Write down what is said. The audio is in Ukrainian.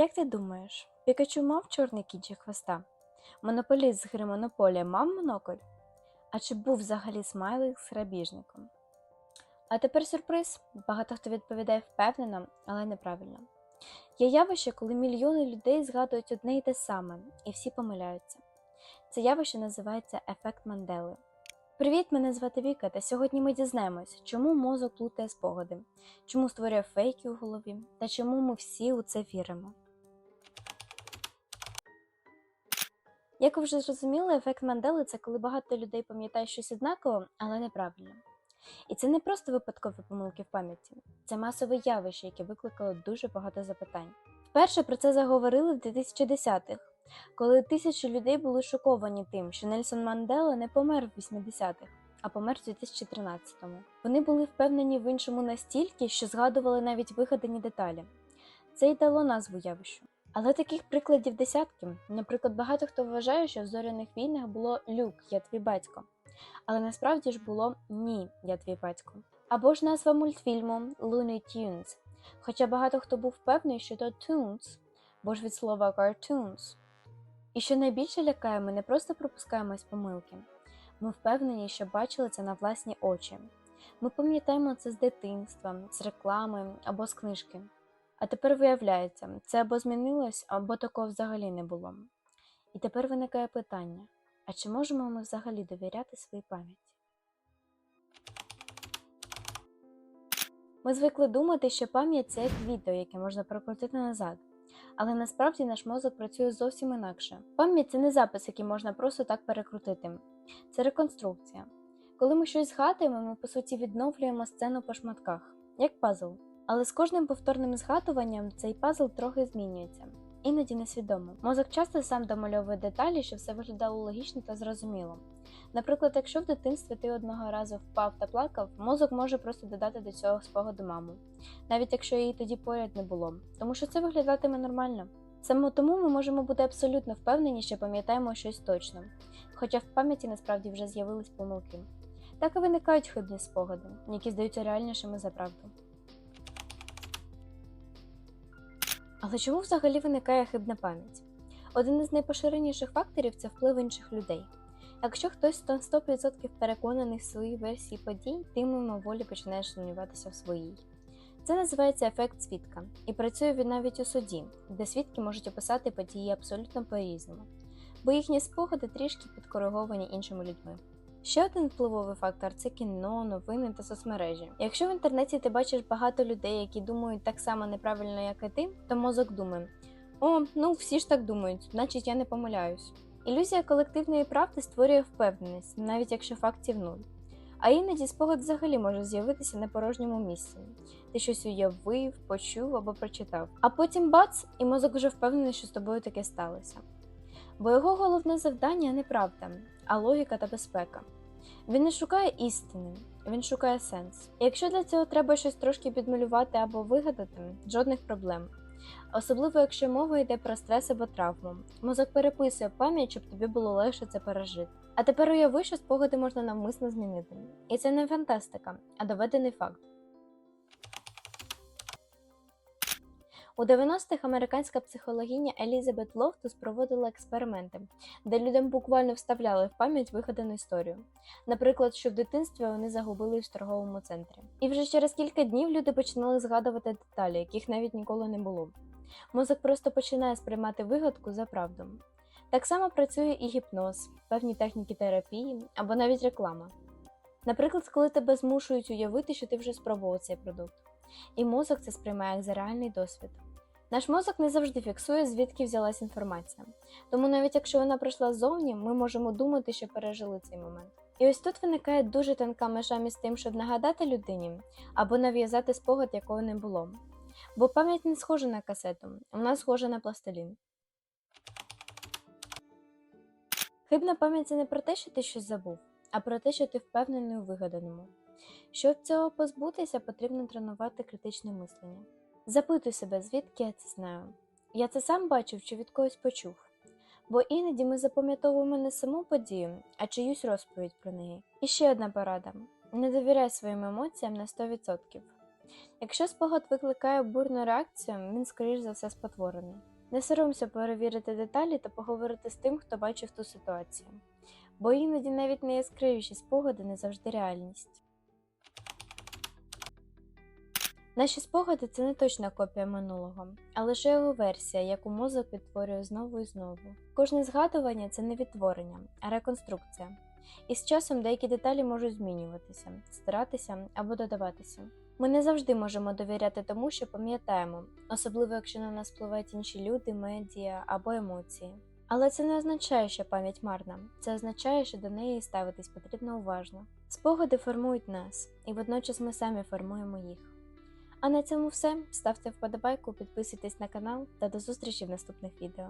Як ти думаєш, Пікачу мав чорний кінчик хвоста? Монополіст з гри Монополія мав монокль? А чи був взагалі смайлик з грабіжником? А тепер сюрприз. Багато хто відповідає впевнено, але неправильно. Є явище, коли мільйони людей згадують одне і те саме, і всі помиляються. Це явище називається ефект Мандели. Привіт, мене звати Віка, та сьогодні ми дізнаємось, чому мозок плутає спогади, чому створює фейки у голові, та чому ми всі у це віримо. Як ви вже зрозуміли, ефект Мандели це коли багато людей пам'ятає щось однаково, але неправильно. І це не просто випадкові помилки в пам'яті, це масове явище, яке викликало дуже багато запитань. Вперше про це заговорили в 2010-х, коли тисячі людей були шоковані тим, що Нельсон Мандела не помер в 80-х, а помер в 2013-му. Вони були впевнені в іншому настільки, що згадували навіть вигадані деталі. Це й дало назву явищу. Але таких прикладів десятки. Наприклад, багато хто вважає, що в зоряних війнах було Люк, я твій батько. Але насправді ж було ні, я твій батько. Або ж назва мультфільму Looney Tunes. Хоча багато хто був певний, що то Toons, бо ж від слова cartoons. І що найбільше лякає, ми не просто пропускаємось помилки. Ми впевнені, що бачили це на власні очі. Ми пам'ятаємо це з дитинства, з реклами або з книжки. А тепер виявляється, це або змінилось, або такого взагалі не було. І тепер виникає питання: а чи можемо ми взагалі довіряти своїй пам'яті? Ми звикли думати, що пам'ять це як відео, яке можна прокрутити назад. Але насправді наш мозок працює зовсім інакше. Пам'ять це не запис, який можна просто так перекрутити. Це реконструкція. Коли ми щось згадуємо, ми по суті відновлюємо сцену по шматках, як пазл. Але з кожним повторним згадуванням цей пазл трохи змінюється, іноді несвідомо. Мозок часто сам домальовує деталі, щоб все виглядало логічно та зрозуміло. Наприклад, якщо в дитинстві ти одного разу впав та плакав, мозок може просто додати до цього спогаду маму, навіть якщо її тоді поряд не було, тому що це виглядатиме нормально. Саме тому ми можемо бути абсолютно впевнені, що пам'ятаємо щось точно, хоча в пам'яті насправді вже з'явились помилки. Так і виникають хибні спогади, які здаються реальнішими за правду. Але чому взагалі виникає хибна пам'ять? Один із найпоширеніших факторів це вплив інших людей. Якщо хтось на 100% переконаний в своїй версії подій, ти мимоволі починаєш сумніватися в своїй. Це називається ефект свідка і працює він навіть у суді, де свідки можуть описати події абсолютно по-різному, бо їхні спогади трішки підкориговані іншими людьми. Ще один впливовий фактор це кіно, новини та соцмережі. Якщо в інтернеті ти бачиш багато людей, які думають так само неправильно, як і ти, то мозок думає: о, ну всі ж так думають, значить я не помиляюсь. Ілюзія колективної правди створює впевненість, навіть якщо фактів нуль. А іноді спогад взагалі може з'явитися на порожньому місці. Ти щось уявив, почув або прочитав. А потім бац, і мозок вже впевнений, що з тобою таке сталося. Бо його головне завдання не правда, а логіка та безпека. Він не шукає істини, він шукає сенс. І якщо для цього треба щось трошки підмалювати або вигадати, жодних проблем. Особливо, якщо мова йде про стрес або травму. Мозок переписує пам'ять, щоб тобі було легше це пережити. А тепер уяви, що спогади можна навмисно змінити. І це не фантастика, а доведений факт. У 90-х американська психологиня Елізабет Лофтус проводила експерименти, де людям буквально вставляли в пам'ять вигадану історію. Наприклад, що в дитинстві вони загубили в торговому центрі. І вже через кілька днів люди починали згадувати деталі, яких навіть ніколи не було. Мозок просто починає сприймати вигадку за правду. Так само працює і гіпноз, певні техніки терапії або навіть реклама. Наприклад, коли тебе змушують уявити, що ти вже спробував цей продукт, і мозок це сприймає як за реальний досвід. Наш мозок не завжди фіксує, звідки взялась інформація. Тому навіть якщо вона прийшла ззовні, ми можемо думати, що пережили цей момент. І ось тут виникає дуже тонка межа між тим, щоб нагадати людині або нав'язати спогад, якого не було. Бо пам'ять не схожа на касету, вона схожа на пластилін. Хибна пам'ять це не про те, що ти щось забув, а про те, що ти впевнений у вигаданому. Щоб цього позбутися, потрібно тренувати критичне мислення. Запитуй себе, звідки я це знаю. Я це сам бачив чи від когось почув. Бо іноді ми запам'ятовуємо не саму подію, а чиюсь розповідь про неї. І ще одна порада: не довіряй своїм емоціям на 100%. Якщо спогад викликає бурну реакцію, він, скоріш за все, спотворений. Не соромся перевірити деталі та поговорити з тим, хто бачив ту ситуацію. Бо іноді навіть найяскравіші спогади не завжди реальність. Наші спогади це не точна копія минулого, а лише його версія, яку мозок відтворює знову і знову. Кожне згадування це не відтворення, а реконструкція. І з часом деякі деталі можуть змінюватися, стиратися або додаватися. Ми не завжди можемо довіряти тому, що пам'ятаємо, особливо якщо на нас впливають інші люди, медіа або емоції. Але це не означає, що пам'ять марна. Це означає, що до неї ставитись потрібно уважно. Спогади формують нас, і водночас ми самі формуємо їх. А на цьому все. Ставте вподобайку, підписуйтесь на канал та до зустрічі в наступних відео.